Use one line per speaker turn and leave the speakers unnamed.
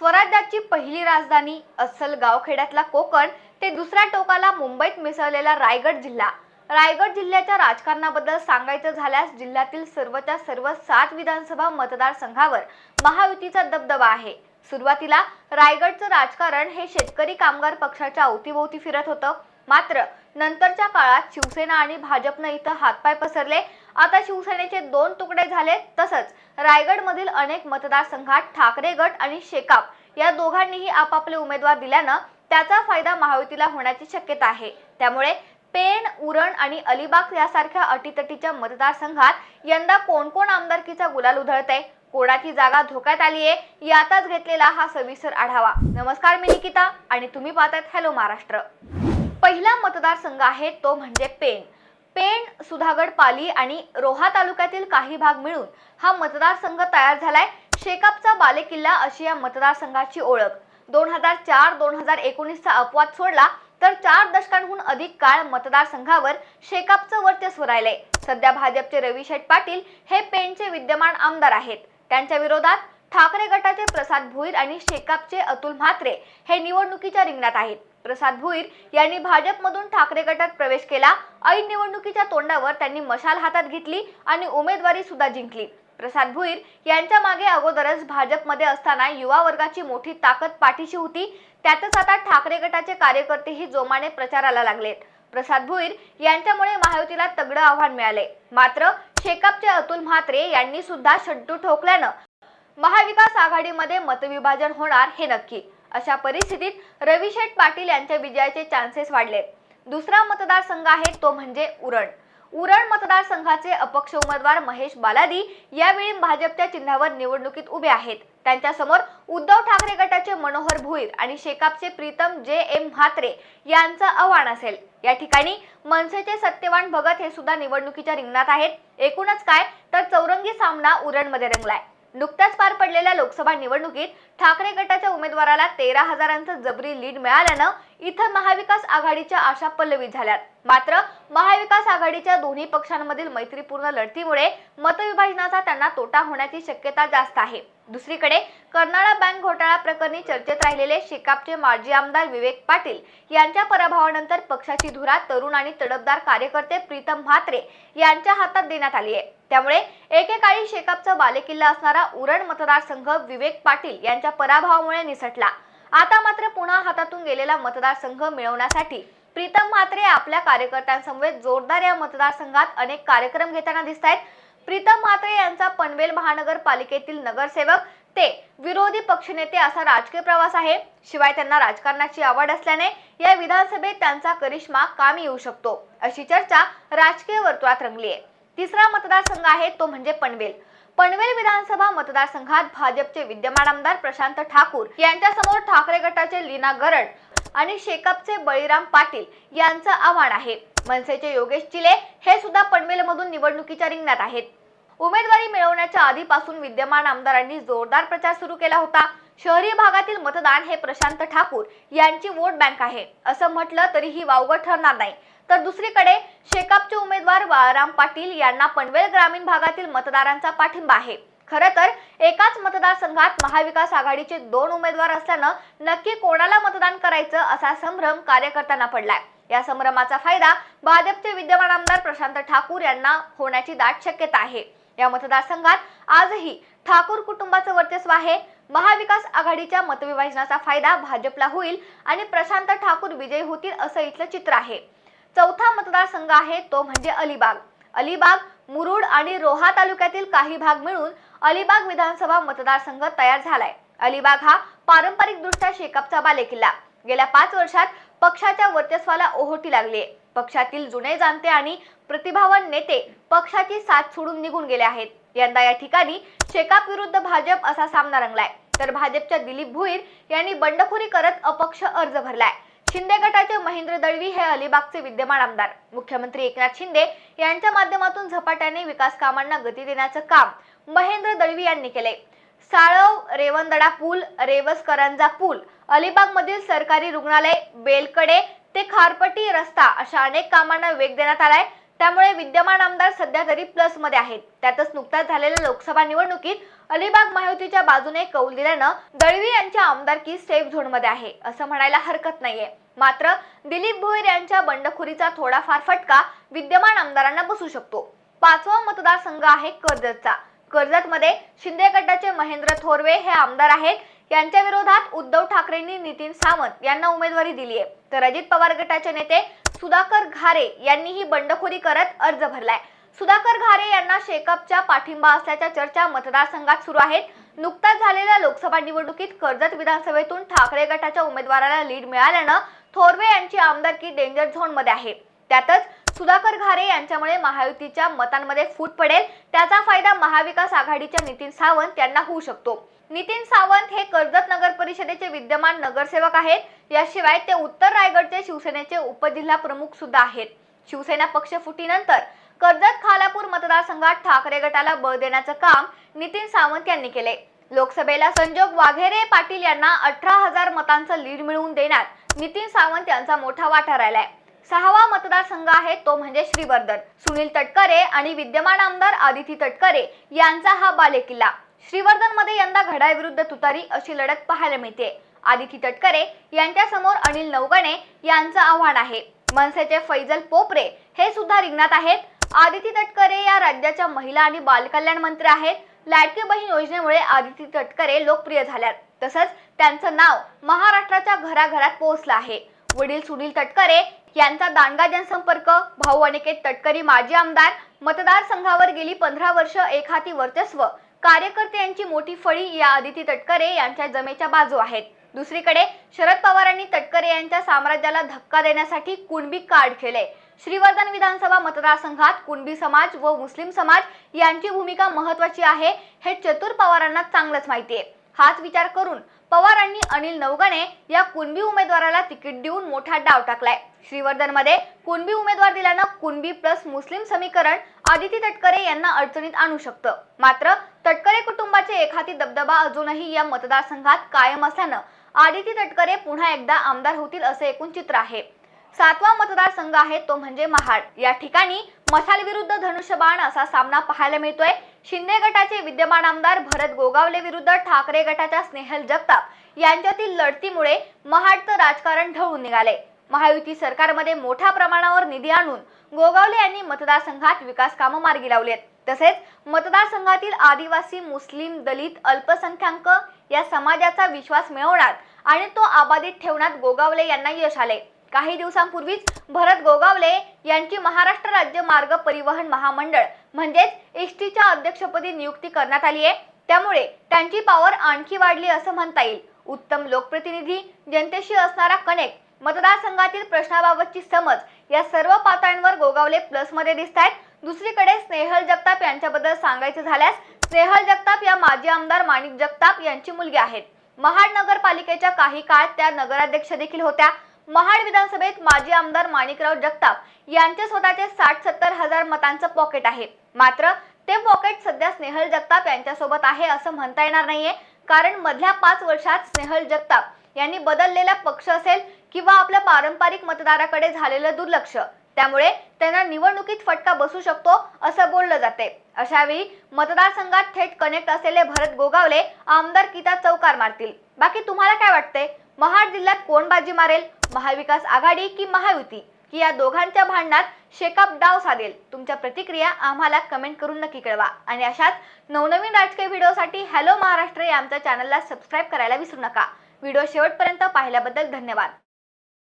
स्वराज्याची पहिली राजधानी अस्सल गावखेड्यातला कोकण ते दुसऱ्या टोकाला मुंबईत मिसळलेला रायगड जिल्हा. रायगड जिल्ह्याच्या राजकारणाबद्दल सांगायचं झाल्यास जिल्ह्यातील सर्वच्या सर्व सात विधानसभा मतदारसंघावर महायुतीचा दबदबा आहे. सुरुवातीला रायगडचं राजकारण हे शेतकरी कामगार पक्षाच्या अवतीभोवती फिरत होतं. मात्र नंतरच्या काळात शिवसेना आणि भाजपनं इथं हातपाय पसरले आता शिवसेनेचे दोन तुकडे झाले तसंच रायगडमधील अनेक मतदारसंघात ठाकरे गट आणि शेकाप या दोघांनीही आपापले उमेदवार दिल्यानं त्याचा फायदा महायुतीला होण्याची शक्यता आहे. त्यामुळे पेण उरण आणि अलिबाग यासारख्या अटीतटीच्या मतदारसंघात यंदा कोण कोण आमदारकीचा गुलाल उधळतंय कोणाची जागा धोक्यात आली आहे यातच घेतलेला हा सविस्तर आढावा. नमस्कार मी निकिता आणि तुम्ही पाहतात हॅलो महाराष्ट्र पहिला मतदारसंघ आहे तो म्हणजे पेण. पेण सुधागड पाली आणि रोहा तालुक्यातील काही भाग मिळून हा मतदारसंघ तयार झालाय. शेकापचा बालेकिल्ला अशी या मतदारसंघाची ओळख. दोन हजार चार दोन हजार एकोणीसचा अपवाद सोडला तर चार दशकांहून अधिक काळ मतदारसंघावर शेकापचं वर्चस्व राहिले सध्या भाजपचे रवी शेठ पाटील हे पेणचे विद्यमान आमदार आहेत. त्यांच्या विरोधात ठाकरे गटाचे प्रसाद भुईर आणि शेकापचे अतुल म्हात्रे हे निवडणुकीच्या रिंगणात आहेत. प्रसाद भुईर यांनी भाजपमधून ठाकरे गटात प्रवेश केला. ऐन निवडणुकीच्या तोंडावर त्यांनी मशाल हातात घेतली आणि उमेदवारी सुद्धा जिंकली. प्रसाद भुईर यांच्या मागे अगोदरच भाजपमध्ये असताना युवा वर्गाची मोठी ताकद पाठीशी होती. त्यातच आता ठाकरे गटाचे कार्यकर्तेही जोमाने प्रचाराला लागलेत. प्रसाद भुईर यांच्यामुळे महायुतीला तगडं आव्हान मिळाले. मात्र शेकापचे अतुल म्हात्रे यांनी सुद्धा शड्डू ठोकल्यानं महाविकास आघाडीमध्ये मतविभाजन होणार हे नक्की. अशा परिस्थितीत रविशेठ पाटील यांच्या विजयाचे चान्सेस वाढले. दुसरा मतदारसंघ आहे तो म्हणजे उरण. उरण मतदारसंघाचे अपक्ष उमेदवार महेश बालादी यावेळी भाजपच्या चिन्हावर निवडणुकीत उभे आहेत. त्यांच्यासमोर उद्धव ठाकरे गटाचे मनोहर भुईर आणि शेकापचे प्रीतम जे एम म्हात्रे यांचं आव्हान असेल. या ठिकाणी मनसेचे सत्यवान भगत हे सुद्धा निवडणुकीच्या रिंगणात आहेत. एकूणच काय? तर चौरंगी सामना उरणमध्ये रंगलाय. नुकत्याच पार पडलेल्या लोकसभा निवडणुकीत ठाकरे गटाच्या उमेदवाराला तेरा हजारांचं जबरी लीड मिळाल्यानं इथं महाविकास आघाडीच्या आशा पल्लवी झाल्यात. मात्र महाविकास आघाडीच्या दोन्ही पक्षांमधील मैत्रीपूर्ण लढतीमुळे मतविभाजनाचा त्यांना तोटा होण्याची शक्यता जास्त आहे. दुसरीकडे कर्नाळा बँक घोटाळा प्रकरणी चर्चेत राहिलेले शेकापचे माजी आमदार विवेक पाटील यांच्या पराभवानंतर पक्षाची धुरा तरुण आणि तडफदार कार्यकर्ते प्रीतम म्हात्रे यांच्या हातात देण्यात आली आहे. त्यामुळे एकेकाळी शेकापचा बालेकिल्ला असणारा उरण मतदारसंघ विवेक पाटील यांच्या पराभवामुळे निसटला. आता मात्र पुन्हा हातातून गेलेला मतदारसंघ मिळवण्यासाठी प्रीतम म्हात्रे आपल्या कार्यकर्त्यांसमवेत जोरदार या मतदारसंघात अनेक कार्यक्रम घेताना दिसत आहेत प्रीतम म्हात्रे यांचा पनवेल महानगरपालिकेतील नगरसेवक ते विरोधी पक्षनेते असा राजकीय प्रवास आहे. शिवाय त्यांना राजकारणाची आवड असल्याने या विधानसभेत त्यांचा करिश्मा कामी येऊ शकतो अशी चर्चा राजकीय वर्तुळात रंगली आहे तिसरा मतदारसंघ आहे तो म्हणजे पनवेल. पनवेल विधानसभा मतदारसंघात भाजपचे विद्यमान आमदार प्रशांत ठाकूर यांच्यासमोर ठाकरे गटाचे लीना गरड आणि शेकअपचे बळीराम पाटील यांचं आव्हान आहे. मनसेचे योगेश चिले हे सुद्धा पनवेलमधून निवडणुकीच्या रिंगणात आहेत. उमेदवारी मिळवण्याच्या आधीपासून विद्यमान आमदारांनी जोरदार प्रचार सुरू केला होता. शहरी भागातील मतदान हे प्रशांत ठाकूर यांची वोट बँक आहे. असं म्हटलं तरीही वावगं ठरणार नाही. तर दुसरीकडे शेकापचे उमेदवार बाळाराम पाटील यांना पनवेल ग्रामीण भागातील मतदारांचा पाठिंबा आहे. खरं तर एकाच मतदारसंघात महाविकास आघाडीचे दोन उमेदवार असल्यानं नक्की कोणाला मतदान करायचं असा संभ्रम कार्यकर्त्यांना पडलाय. या संभ्रमाचा फायदा भाजपचे विद्यमान आमदार प्रशांत ठाकूर यांना होण्याची दाट शक्यता आहे. या मतदारसंघात आजही ठाकूर कुटुंबाचं वर्चस्व आहे. महाविकास आघाडीच्या मतविभाजनाचा फायदा भाजपला होईल आणि प्रशांत ठाकूर विजयी होतील असं इथलं चित्र आहे. चौथा मतदारसंघ आहे तो म्हणजे अलिबाग. अलिबाग मुरुड आणि रोहा तालुक्यातील काही भाग मिळून अलिबाग विधानसभा मतदारसंघ तयार झालाय. अलिबाग हा पारंपरिकदृष्ट्या शेकापचा बालेकिल्ला. गेल्या पाच वर्षात पक्षाच्या वर्चस्वाला ओहोटी लागली आहे पक्षातील जुने जाणते आणि प्रतिभावान नेते पक्षाची साथ सोडून निघून गेले आहेत. यंदा या ठिकाणी शेकाप विरुद्ध भाजप असा सामना रंगलाय. तर भाजपच्या दिलीप भुईर यांनी बंडखोरी करत अपक्ष अर्ज भरलाय. शिंदे गटाचे महेंद्र दळवी हे अलिबागचे विद्यमान आमदार. मुख्यमंत्री एकनाथ शिंदे यांच्या माध्यमातून झपाट्याने विकास कामांना गती देण्याचं काम महेंद्र दळवी यांनी केले. साळव रेवंदडा पूल रेवस करंजा पूल अलिबाग मधील सरकारी रुग्णालय बेलकडे ते खारपटी रस्ता अशा अनेक कामांना वेग देण्यात आलाय. त्यामुळे विद्यमान आमदार सध्या तरी प्लसमध्ये आहेत. त्यातच नुकताच झालेल्या लोकसभा निवडणुकीत अलिबाग महायुतीच्या बाजूने कौल दिल्यानं दळवी यांच्या आमदारकी सेफ झोनमध्ये आहे. असं म्हणायला हरकत नाहीये. मात्र दिलीप भोईर यांच्या बंडखोरीचा थोडाफार फटका विद्यमान आमदारांना बसू शकतो. पाचवा मतदारसंघ आहे कर्जतचा. कर्जतमध्ये शिंदे गटाचे महेंद्र थोरवे हे आमदार आहेत. यांच्या विरोधात उद्धव ठाकरेंनी नितीन सावंत यांना उमेदवारी दिली आहे तर अजित पवार गटाचे नेते सुधाकर घारे यांनी ही बंडखोरी करत अर्ज भरलाय. सुधाकर घारे यांना शेकअपच्या पाठिंबा असल्याच्या चर्चा मतदारसंघात सुरू आहेत. नुकताच झालेल्या लोकसभा निवडणुकीत कर्जत विधानसभेतून ठाकरे गटाच्या उमेदवाराला लीड मिळाल्यानं थोरवे यांची आमदारकी डेंजर झोनमध्ये आहे. त्यातच सुधाकर घारे यांच्यामुळे महायुतीच्या मतांमध्ये फूट पडेल. त्याचा फायदा महाविकास आघाडीच्या नितीन सावंत यांना होऊ शकतो. नितीन सावंत हे कर्जत नगर परिषदेचे विद्यमान नगरसेवक आहेत. याशिवाय ते उत्तर रायगडचे शिवसेनेचे उपजिल्हा प्रमुख सुद्धा आहेत. शिवसेना पक्ष फुटीनंतर कर्जत खालापूर मतदारसंघात ठाकरे गटाला बळ देण्याचं काम नितीन सावंत यांनी केले. लोकसभेला संजोग वाघेरे पाटील यांना अठरा हजार मतांचं लीड मिळवून देण्यात नितीन सावंत यांचा मोठा वाटा राहिलाय. सहावा मतदारसंघ आहे तो म्हणजे श्रीवर्धन. सुनील तटकरे आणि विद्यमान आमदार आदिती तटकरे यांचा हा बालेकिल्ला. श्रीवर्धनमध्ये यंदा घड्याळ विरुद्ध तुतारी अशी लढत पाहायला मिळते. आदिती तटकरे यांच्या समोर अनिल नवगणे यांचं आव्हान आहे. मनसेचे फैजल पोपरे हे सुद्धा रिंगणात आहेत. आदिती तटकरे या राज्याच्या महिला आणि बालकल्याण मंत्री आहेत. लाडकी बहीण योजनेमुळे आदिती तटकरे लोकप्रिय झाल्यात. तसंच त्यांचं नाव महाराष्ट्राच्या घराघरात पोहोचलं आहे. वडील सुनील तटकरे यांचा दांडगा जनसंपर्क भाऊ अनिकेत तटकरी माजी आमदार मतदारसंघावर गेली पंधरा वर्ष एकहाती वर्चस्व. कार्यकर्ते यांची मोठी फळी या आदिती तटकरे यांच्या जमेच्या बाजू आहेत. दुसरीकडे शरद पवारांनी तटकरे यांच्या साम्राज्याला धक्का देण्यासाठी कुणबी कार्ड खेळले. श्रीवर्धन विधानसभा मतदारसंघात कुणबी समाज व मुस्लिम समाज यांची भूमिका महत्वाची आहे हे चतुर पवारांना चांगलंच माहिती आहे हाच विचार करून पवारांनी अनिल नवगणे या कुणबी उमेदवाराला तिकीट देऊन मोठा डाव टाकलाय. श्रीवर्धनमध्ये कुणबी उमेदवार दिल्यानं कुणबी प्लस मुस्लिम समीकरण आदिती तटकरे यांना अडचणीत आणू शकतं. मात्र तटकरे कुटुंबाचे एखादी दबदबा अजूनही या मतदारसंघात कायम असल्यानं आदिती तटकरे पुन्हा एकदा आमदार होतील असे एकूण चित्र आहे. सातवा मतदारसंघ आहे तो म्हणजे महाड. या ठिकाणी मसाल विरुद्ध धनुष्यबाण असा सामना पाहायला मिळतोय. शिंदे गटाचे विद्यमान आमदार भरत गोगावले विरुद्ध ठाकरे गटाच्या स्नेहल जगताप यांच्यातील लढतीमुळे महाडचं राजकारण ढळून निघाले. महायुती सरकारमध्ये मोठ्या प्रमाणावर निधी आणून गोगावले यांनी मतदारसंघात विकास कामं मार्गी लावली आहेत तसेच मतदारसंघातील आदिवासी मुस्लिम दलित अल्पसंख्याक या समाजाचा विश्वास मिळवण्यात आणि तो आबाधित ठेवण्यात गोगावले यांना यश आले. काही दिवसांपूर्वीच भरत गोगावले यांची महाराष्ट्र राज्य मार्ग परिवहन महामंडळ म्हणजेच एस टीच्या अध्यक्षपदी नियुक्ती करण्यात आली आहे. त्यामुळे त्यांची पॉवर आणखी वाढली असं म्हणता येईल. उत्तम लोकप्रतिनिधी जनतेशी असणारा कनेक्ट मतदारसंघातील प्रश्नाबाबतची समज या सर्व पातळ्यांवर गोगावले प्लसमध्ये दिसत आहेत. दुसरीकडे स्नेहल जगताप यांच्याबद्दल सांगायचं झाल्यास स्नेहल जगताप या माजी आमदार माणिक जगताप यांची मुलगी आहेत. महाड नगरपालिकेच्या काही काळ त्या नगराध्यक्ष देखील होत्या. महाड विधानसभेत माजी आमदार माणिकराव जगताप यांचे स्वतःचे साठ सत्तर हजार मतांचं पॉकेट आहे. मात्र ते पॉकेट सध्या स्नेहल जगताप यांच्यासोबत आहे असं म्हणता येणार नाहीये. कारण मधल्या पाच वर्षात स्नेहल जगताप यांनी बदललेला पक्ष असेल किंवा आपल्या पारंपरिक मतदाराकडे झालेलं दुर्लक्ष त्यामुळे त्यांना निवडणुकीत फटका बसू शकतो असं बोललं जाते. अशावेळी मतदारसंघात थेट कनेक्ट असलेले भरत गोगावले आमदार किता चौकार मारतील. बाकी तुम्हाला काय वाटतंय? महाड जिल्ह्यात कोण बाजी मारेल महाविकास आघाडी की महायुती? की या दोघांच्या भांडणात शेकाप डाव साधेल? तुमच्या प्रतिक्रिया आम्हाला कमेंट करून नक्की कळवा. आणि अशाच नवनवीन राजकीय व्हिडिओसाठी हॅलो महाराष्ट्र या आमच्या चॅनलला सबस्क्राईब करायला विसरू नका. व्हिडिओ शेवटपर्यंत पाहिल्याबद्दल धन्यवाद.